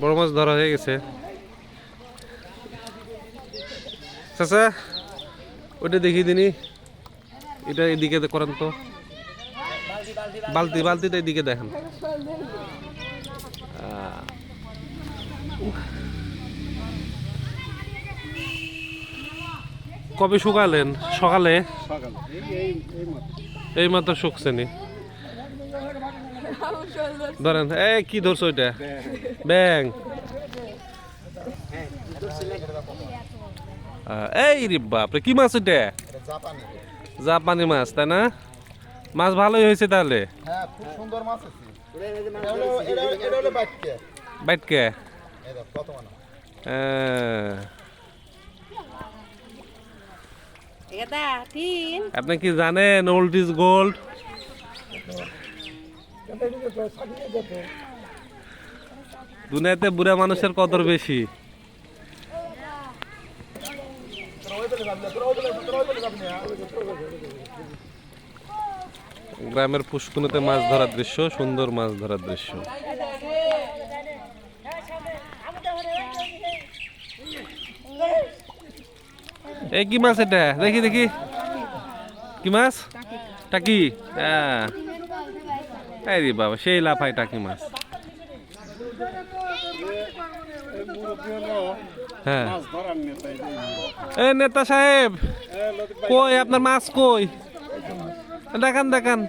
বড় মাছ ধরা হয়ে গেছে। চাচা ওইটা দেখিয়ে দিনি। এটা এদিকে করেন তো। বালতি বালতিটা এদিকে দেখেন। কবে শুকালেন? সকালে? এই মাত্র। শুকছে নি ধরেন এই কি ধরছো ওইটা ব্যাং। এই রে বাপরে কি মাছ ওইটা জাপানি মাছ তাই না? মাছ ভালোই হয়েছে তাহলে? হ্যাঁ খুব সুন্দর মাছ আছে। এটা হলো এটা এটা হলো বাচ্চা বাইটকে মানে এটা আপনি কি জানেন ওল্ড ইজ গোল্ড দুনিয়াতে বুড়া মানুষের কদর বেশি। গ্রামের পুষ্কুনিতে মাছ ধরার দৃশ্য, সুন্দর মাছ ধরার দৃশ্য। এই কি মাছ এটা? দেখি দেখি। কি মাছ? টাকি। হ্যাঁ। এই রে বাবা, সেই লাফাই টাকি মাছ। হ্যাঁ। এই নেতা সাহেব, কই আপনার মাছ কই? দেখান দেখান।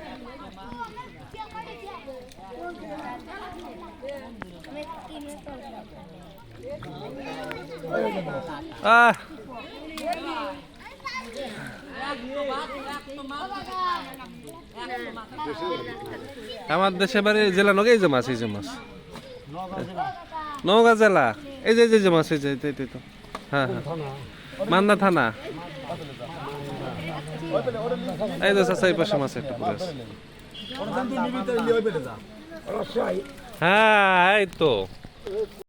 আহ। আমার দেশে বাড়ি জেলা নগে এই যে মাছ এই যে মাছ। নওগাঁ জেলা। এই যে যে, মাছ এই যে তো, হ্যাঁ হ্যাঁ। মান্না থানা। এই তো চাচা এই পাশে মাছ একটা পড়ে আছে। হ্যাঁ এই তো।